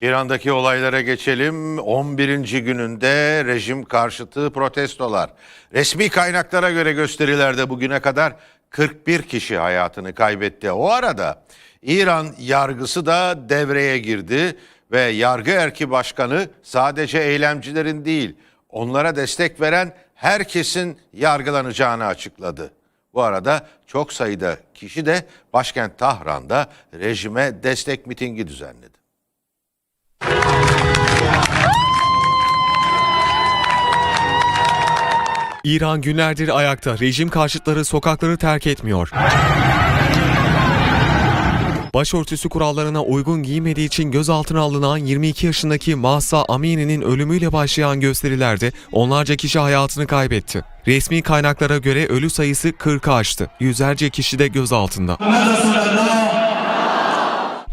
İran'daki olaylara geçelim. 11. gününde rejim karşıtı protestolar. Resmi kaynaklara göre gösterilerde bugüne kadar 41 kişi hayatını kaybetti. O arada İran yargısı da devreye girdi ve yargı erki başkanı sadece eylemcilerin değil, onlara destek veren herkesin yargılanacağını açıkladı. Bu arada çok sayıda kişi de başkent Tahran'da rejime destek mitingi düzenledi. İran günlerdir ayakta. Rejim karşıtları sokakları terk etmiyor. Başörtüsü kurallarına uygun giymediği için gözaltına alınan 22 yaşındaki Mahsa Amini'nin ölümüyle başlayan gösterilerde onlarca kişi hayatını kaybetti. Resmi kaynaklara göre ölü sayısı 40'ı aştı. Yüzlerce kişi de gözaltında.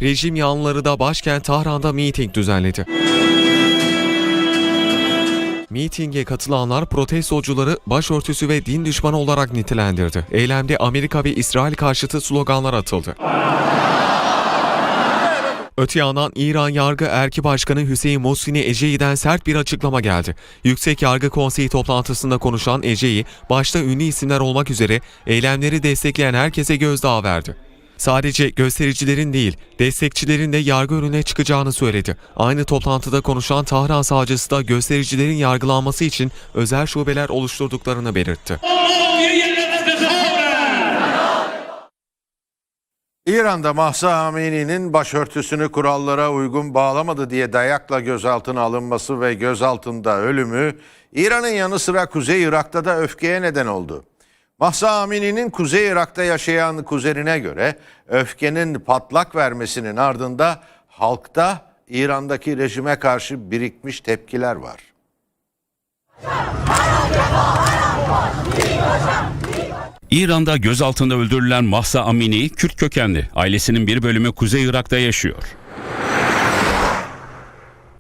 Rejim yanlıları da başkent Tahran'da miting düzenledi. Mitinge katılanlar protestocuları başörtüsü ve din düşmanı olarak nitelendirdi. Eylemde Amerika ve İsrail karşıtı sloganlar atıldı. Öte yandan İran Yargı Erki Başkanı Hüseyin Mohsini Eceyi'den sert bir açıklama geldi. Yüksek Yargı Konseyi toplantısında konuşan Eceyi, başta ünlü isimler olmak üzere eylemleri destekleyen herkese gözdağı verdi. Sadece göstericilerin değil, destekçilerin de yargı önüne çıkacağını söyledi. Aynı toplantıda konuşan Tahran savcısı da göstericilerin yargılanması için özel şubeler oluşturduklarını belirtti. İran'da Mahsa Amini'nin başörtüsünü kurallara uygun bağlamadı diye dayakla gözaltına alınması ve gözaltında ölümü İran'ın yanı sıra Kuzey Irak'ta da öfkeye neden oldu. Mahsa Amini'nin Kuzey Irak'ta yaşayan kuzenine göre öfkenin patlak vermesinin ardında halkta İran'daki rejime karşı birikmiş tepkiler var. İran'da gözaltında öldürülen Mahsa Amini, Kürt kökenli. Ailesinin bir bölümü Kuzey Irak'ta yaşıyor.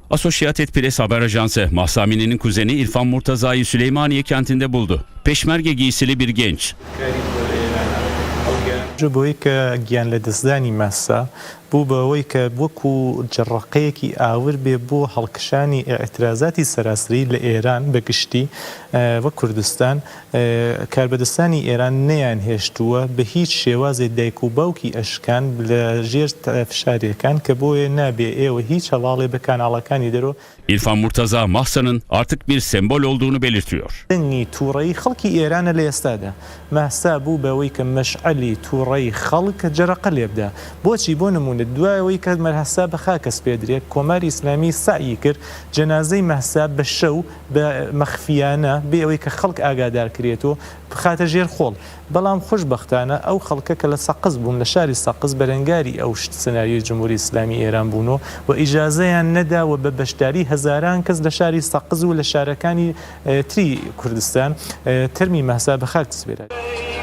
Associated Press haber ajansı Mahsamine'nin kuzeni İrfan Murtaza'yı Süleymaniye kentinde buldu. Peşmerge giysili bir genç. Çubuk giyenle dizden imezse بوو بەوەی کە وەکو جڕقەیەکی ئاور بێ بۆ هەڵکشانی ئاعترازاتی سەراسری لە ئێران بەگشتی وە کوردستان کاربەدەستانی ئێران نەیان هێشتووە بە هیچ شێوازێ دایک و باوکی ئەشکان لە ژێر فشارەکان کە بۆیە نابێ ئێوە هیچ هەواڵێ بە کاناڵەکانی دەرۆ İrfan Murtaza Mahsa'nın artık bir sembol olduğunu belirtiyor. دنگی تووڕەی خەڵکی ئێرانە لە ئێستادا ماسا بوو بەوەی کە مەشعلی تووڕەی خەڵک جەرەقە لێبدا بۆچی بۆ نمونە دوایەوەی کە مەرهسا بە خاکەس پێدرێت کۆماری ئیسلامی سعی کرد جەنازەی مەسا بە شەو بە مەخفیانە بێ ئەوەی کە خەڵک ئاگادار کرێتەوە بخاتە ژێر خۆڵ بەڵام خوشببختانە ئەو خەڵکە کە لە سەقز بوون لە شاری سەقز بەرەنگاری ئەو سناریۆی جمهوری ئیسلامی ئێران بوونەوە و ئیجاازەیان نەداوە بە بەشداری هەزاران کەس لە شاری سەقز و لە شارەکانی تری کوردستان ترمی مەسا بە خاک سپێرە.